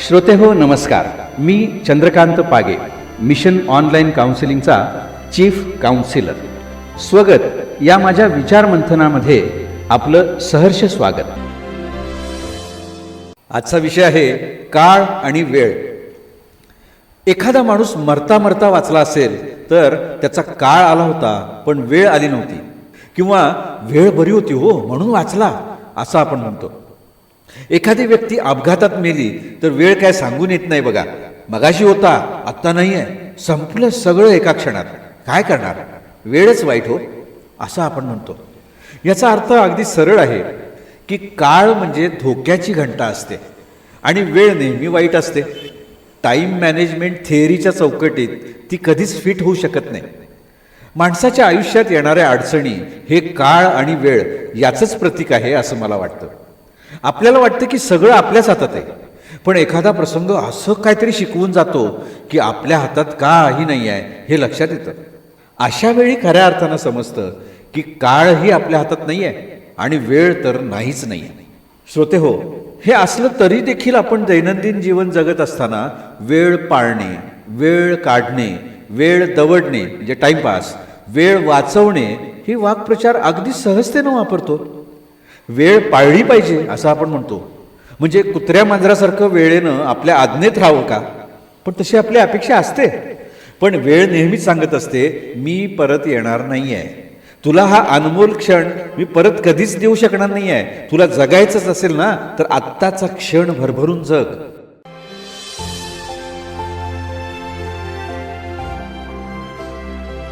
श्रोते हो नमस्कार. मी चंद्रकांत पागे मिशन ऑनलाईन काउन्सिलिंगचा चीफ काउन्सिलर. स्वगत. या माझ्या विचारमंथनामध्ये आपलं सहर्ष स्वागत. आजचा विषय आहे काळ आणि वेळ. एखादा माणूस मरता मरता वाचला असेल तर त्याचा काळ आला होता पण वेळ आली नव्हती. किंवा वेळ बरी होती हो म्हणून वाचला असं आपण म्हणतो. एखादी व्यक्ती अपघातात मेली तर वेळ काय सांगून येत नाही बघा. मगाशी होता आत्ता नाही आहे संपलं सगळं एका क्षणात. काय करणार? वेळच वाईट हो असं आपण म्हणतो. याचा अर्थ अगदी सरळ आहे की काळ म्हणजे धोक्याची घंटा असते आणि वेळ नेहमी वाईट असते. टाईम मॅनेजमेंट थिअरीच्या चौकटीत ती कधीच फिट होऊ शकत नाही. माणसाच्या आयुष्यात येणाऱ्या अडचणी हे काळ आणि वेळ याचंच प्रतीक आहे असं मला वाटतं. आपल्याला वाटतं की सगळं आपल्याच हातात आहे. पण एखादा प्रसंग असं काहीतरी शिकवून जातो की आपल्या हातात काही नाही आहे हे लक्षात येतं. अशा वेळी खऱ्या अर्थानं समजतं की काळही आपल्या हातात नाही आहे आणि वेळ तर नाहीच नाही आहे. श्रोते हो हे असलं तरी देखील आपण दैनंदिन जीवन जगत असताना वेळ पाळणे वेळ काढणे वेळ दवडणे म्हणजे टाइमपास वेळ वाचवणे ही वाक्प्रचार अगदी सहजतेनं वापरतो. वेळ पाळली पाहिजे असं आपण म्हणतो. म्हणजे कुत्र्या मांजरासारखं वेळेनं आपल्या आज्ञेत राहावं का? पण तशी आपली अपेक्षा असते. पण वेळ नेहमीच सांगत असते मी परत येणार नाही आहे तुला हा अनमोल क्षण मी परत कधीच देऊ शकणार नाही आहे तुला जगायचंच असेल ना तर आत्ताचा क्षण भरभरून जग.